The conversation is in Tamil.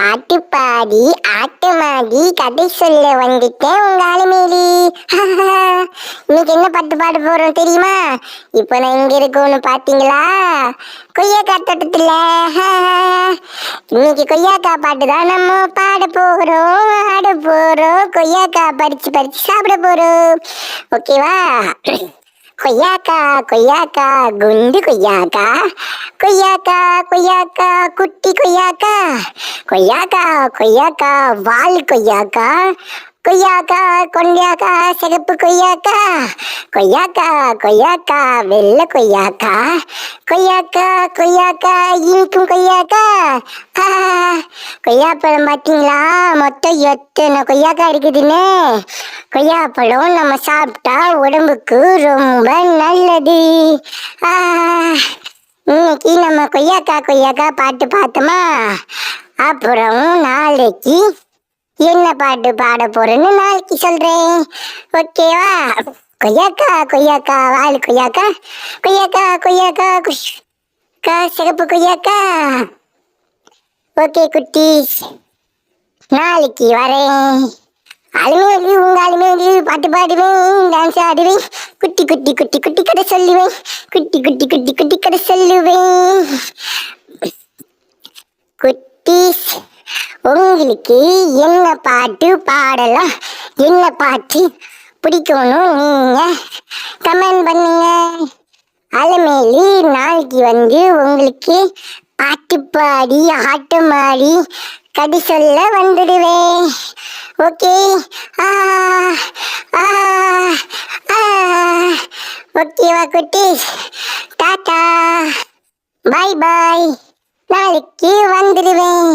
பாட்டு பாடி ஆட்டமாடி கதை சொல்ல வந்துட்டேன் உங்க ஆளுமேலி இன்னைக்கு என்ன பாட்டு பாட போறோம் தெரியுமா? இப்போ நான் எங்க இருக்கோன்னு பாத்தீங்களா? கொய்யாக்கா தோட்டத்துல. இன்னைக்கு கொய்யாக்கா பாட்டு தான் நம்ம பாட போகிறோம் ஆட போறோம். கொய்யாக்கா பறிச்சு பறிச்சு சாப்பிட போறோம். ஓகேவா கொய்யாக்கா கொய்யாக்கா குண்டு கொய்யாக்கா. கொய்யாக்கா கொய்யாக்கா குட்டி கொய்யாக்கா. கொய்யாக்கா கொய்யாக்கா வால் கொய்யாக்கா. கொய்யாக்கா கொய்யாக்கா சிகப்பு கொய்யாக்கா கொய்யாக்கா கொய்யாக்கா வெள்ளை கொய்யாக்கா கொய்யாக்கா கொய்யாக்கா இனிக்கும் கொய்யாக்கா. ஆ, கொய்யாப்பழம் பார்த்தீங்களா? மொத்தம் எத்தனை கொய்யாக்கா இருக்குதுன்னு? கொய்யாப்பழம் நம்ம சாப்பிட்டா உடம்புக்கு ரொம்ப நல்லது. இன்னைக்கு நம்ம கொய்யாக்கா கொய்யாக்கா பாட்டு பார்த்தோமா? அப்புறம் நாளைக்கு என்ன பாட்டு பாட போறேன்னு நாளைக்கு சொல்றேன். ஓகேவா கொய்யாக்கா கொய்யாக்கா வாழ் கொய்யாக்கா. கொய்யாக்கா கொய்யாக்கா குஷ். கா சிகப்பு கொய்யாக்கா. ஓகே குட்டீஸ். நாளைக்கு வரேன். அலுமேலி உங்க அலுமேலி பாட்டு பாடுவேன் டான்ஸ் ஆடுவேன். குட்டி குட்டி குட்டி குட்டி கதை சொல்லுவேன். குட்டி குட்டி குட்டி குட்டி கதை சொல்லுவேன் குட்டீஸ் உங்களுக்கு என்ன பாட்டு பாடலாம்? என்ன பாட்டு பிடிக்கணும் நீங்கள் கமெண்ட் பண்ணுங்க. அதுமாரி நாளைக்கு வந்து உங்களுக்கு பாட்டு பாடி ஆட்டம் ஆடி கதை சொல்ல வந்துடுவேன். ஓகே? ஆ ஆ ஆ. ஓகேவா குட்டீஸ் டாட்டா. பாய் பாய். நாளைக்கு வந்துடுவேன்.